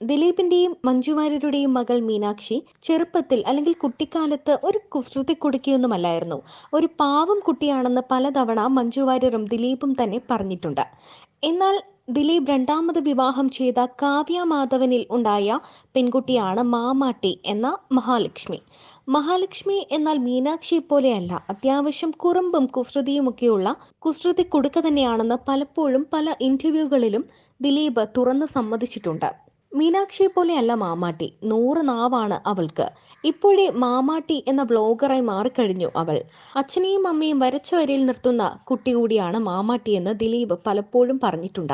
ദിലീപിന്റെയും മഞ്ജുവാര്യരുടെയും മകൾ മീനാക്ഷി ചെറുപ്പത്തിൽ അല്ലെങ്കിൽ കുട്ടിക്കാലത്ത് ഒരു കുസൃതി കുടുക്കിയൊന്നുമല്ലായിരുന്നു. ഒരു പാവം കുട്ടിയാണെന്ന് പലതവണ മഞ്ജുവാര്യരും ദിലീപും തന്നെ പറഞ്ഞിട്ടുണ്ട്. എന്നാൽ ദിലീപ് രണ്ടാമത് വിവാഹം ചെയ്ത കാവ്യ മാധവനിൽ ഉണ്ടായ പെൺകുട്ടിയാണ് മാമാട്ടി എന്ന മഹാലക്ഷ്മി. മഹാലക്ഷ്മി എന്നാൽ മീനാക്ഷി പോലെയല്ല. അത്യാവശ്യം കുറുമ്പും കുസൃതിയുമൊക്കെയുള്ള കുസൃതി കുടുക്ക തന്നെയാണെന്ന് പലപ്പോഴും പല ഇന്റർവ്യൂകളിലും ദിലീപ് തുറന്ന് സമ്മതിച്ചിട്ടുണ്ട്. മീനാക്ഷിയെ പോലെയല്ല മാമാട്ടി. നൂറ് നാവാണ് അവൾക്ക്. ഇപ്പോഴേ മാമാട്ടി എന്ന ബ്ലോഗറായി മാറിക്കഴിഞ്ഞു അവൾ. അച്ഛനെയും അമ്മയും വരച്ച വരയിൽ നിർത്തുന്ന കുട്ടി കൂടിയാണ് മാമാട്ടി എന്ന് ദിലീപ് പലപ്പോഴും പറഞ്ഞിട്ടുണ്ട്.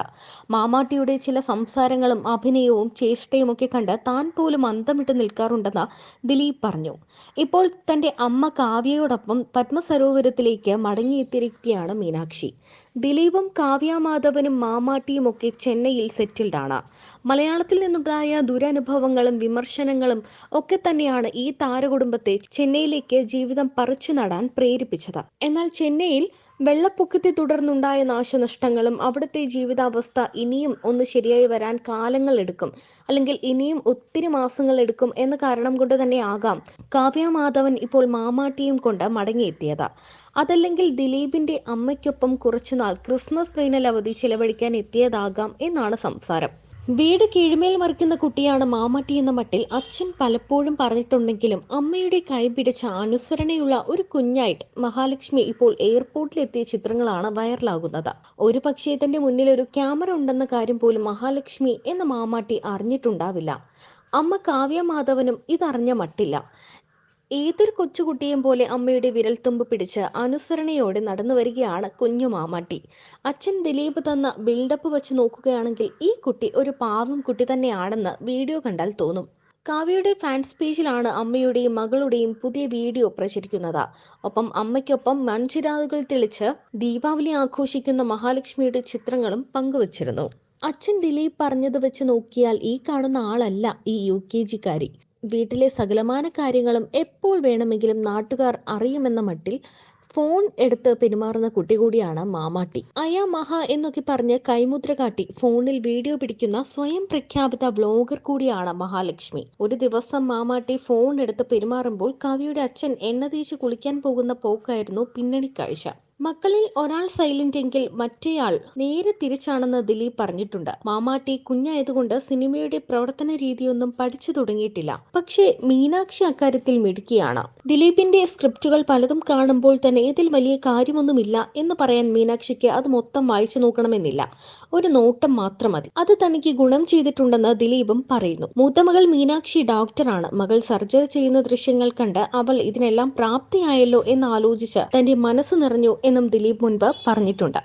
മാമാട്ടിയുടെ ചില സംസാരങ്ങളും അഭിനയവും ചേഷ്ടയും ഒക്കെ കണ്ട് താൻ പോലും അന്തമിട്ട് നിൽക്കാറുണ്ടെന്ന് ദിലീപ് പറഞ്ഞു. ഇപ്പോൾ തന്റെ അമ്മ കാവ്യയോടൊപ്പം പത്മസരോവരത്തിലേക്ക് മടങ്ങിയെത്തിയിരിക്കുകയാണ് മീനാക്ഷി. ദിലീപും കാവ്യ മാധവനും മാമാട്ടിയും ഒക്കെ ചെന്നൈയിൽ സെറ്റിൽഡാണ്. മലയാളത്തിൽ നിന്നുണ്ടായ ദുരനുഭവങ്ങളും വിമർശനങ്ങളും ഒക്കെ തന്നെയാണ് ഈ താരകുടുംബത്തെ ചെന്നൈയിലേക്ക് ജീവിതം പറിച്ചു നടാൻ പ്രേരിപ്പിച്ചത്. എന്നാൽ ചെന്നൈയിൽ വെള്ളപ്പൊക്കത്തെ തുടർന്നുണ്ടായ നാശനഷ്ടങ്ങളും അവിടുത്തെ ജീവിതാവസ്ഥ ഇനിയും ഒന്ന് ശരിയായി വരാൻ കാലങ്ങൾ എടുക്കും. അല്ലെങ്കിൽ ഇനിയും ഒത്തിരി മാസങ്ങൾ എടുക്കും എന്ന കാരണം കൊണ്ട് തന്നെ ആകാം. കാവ്യ മാധവൻ ഇപ്പോൾ മാമാട്ടിയും കൊണ്ട് മടങ്ങിയെത്തിയത്. അതല്ലെങ്കിൽ ദിലീപിന്റെ അമ്മയ്ക്കൊപ്പം കുറച്ചുനാൾ ക്രിസ്മസ് വേനൽ അവധി ചെലവഴിക്കാൻ എത്തിയതാകാം എന്നാണ് സംസാരം. വീട് കീഴ്മേൽ മറിക്കുന്ന കുട്ടിയാണ് മാമട്ടി എന്ന മട്ടിൽ അച്ഛൻ പലപ്പോഴും പറഞ്ഞിട്ടുണ്ടെങ്കിലും അമ്മയുടെ കൈ പിടിച്ച അനുസരണയുള്ള ഒരു കുഞ്ഞായിട്ട് മഹാലക്ഷ്മി ഇപ്പോൾ എയർപോർട്ടിലെത്തിയ ചിത്രങ്ങളാണ് വൈറലാകുന്നത്. ഒരു പക്ഷേ തന്റെ മുന്നിൽ ഒരു ക്യാമറ ഉണ്ടെന്ന കാര്യം പോലും മഹാലക്ഷ്മി എന്ന മാമാട്ടി അറിഞ്ഞിട്ടുണ്ടാവില്ല. അമ്മ കാവ്യ മാധവനും ഇതറിഞ്ഞ മട്ടില്ല. ഏതൊരു കൊച്ചുകുട്ടിയും പോലെ അമ്മയുടെ വിരൽത്തുമ്പ് പിടിച്ച് അനുസരണയോടെ നടന്നു വരികയാണ് കുഞ്ഞു മാമാട്ടി. അച്ഛൻ ദിലീപ് തന്ന ബിൽഡപ്പ് വെച്ച് നോക്കുകയാണെങ്കിൽ ഈ കുട്ടി ഒരു പാവം കുട്ടി തന്നെയാണെന്ന് വീഡിയോ കണ്ടാൽ തോന്നും. കാവ്യയുടെ ഫാൻസ് പേജിലാണ് അമ്മയുടെയും മകളുടെയും പുതിയ വീഡിയോ പ്രചരിക്കുന്നത്. ഒപ്പം അമ്മയ്ക്കൊപ്പം മൺചിരാതുകൾ തെളിച്ച് ദീപാവലി ആഘോഷിക്കുന്ന മഹാലക്ഷ്മിയുടെ ചിത്രങ്ങളും പങ്കുവച്ചിരുന്നു. അച്ഛൻ ദിലീപ് പറഞ്ഞത് വെച്ച് നോക്കിയാൽ ഈ കാണുന്ന ആളല്ല ഈ യു കെ ജിക്കാരി. വീട്ടിലെ സകലമാന കാര്യങ്ങളും എപ്പോൾ വേണമെങ്കിലും നാട്ടുകാർ അറിയുമെന്ന മട്ടിൽ ഫോൺ എടുത്ത് പെരുമാറുന്ന കുട്ടി കൂടിയാണ് മാമാട്ടി. അയാ മഹ എന്നൊക്കെ പറഞ്ഞ് കൈമുദ്ര കാട്ടി ഫോണിൽ വീഡിയോ പിടിക്കുന്ന സ്വയം പ്രഖ്യാപിത വ്ലോഗർ കൂടിയാണ് മഹാലക്ഷ്മി. ഒരു ദിവസം മാമാട്ടി ഫോൺ എടുത്ത് പെരുമാറുമ്പോൾ കവിയുടെ അച്ഛൻ എണ്ണ തേച്ച് കുളിക്കാൻ പോകുന്ന പോക്കായിരുന്നു പിന്നണി കാഴ്ച. മക്കളിൽ ഒരാൾ സൈലന്റ് എങ്കിൽ മറ്റേയാൾ നേരെ തിരിച്ചാണെന്ന് ദിലീപ് പറഞ്ഞിട്ടുണ്ട്. മാമാട്ടി കുഞ്ഞായതുകൊണ്ട് സിനിമയുടെ പ്രവർത്തന രീതിയൊന്നും പഠിച്ചു തുടങ്ങിയിട്ടില്ല. പക്ഷേ മീനാക്ഷി അക്കാര്യത്തിൽ മിടുക്കിയാണ്. ദിലീപിന്റെ സ്ക്രിപ്റ്റുകൾ പലതും കാണുമ്പോൾ തന്നെ ഇതിൽ വലിയ കാര്യമൊന്നുമില്ല എന്ന് പറയാൻ മീനാക്ഷിക്ക് അത് മൊത്തം വായിച്ചു നോക്കണമെന്നില്ല. ഒരു നോട്ടം മാത്രം മതി. അത് തനിക്ക് ഗുണം ചെയ്തിട്ടുണ്ടെന്ന് ദിലീപും പറയുന്നു. മൂത്തമകൾ മീനാക്ഷി ഡോക്ടറാണ് മകൾ സർജറി ചെയ്യുന്ന ദൃശ്യങ്ങൾ കണ്ട് അവൾ ഇതിനെല്ലാം പ്രാപ്തിയായല്ലോ എന്ന് ആലോചിച്ച് തന്റെ മനസ്സ് നിറഞ്ഞു എന്നും ദിലീപ് മുൻപ് പറഞ്ഞിട്ടുണ്ട്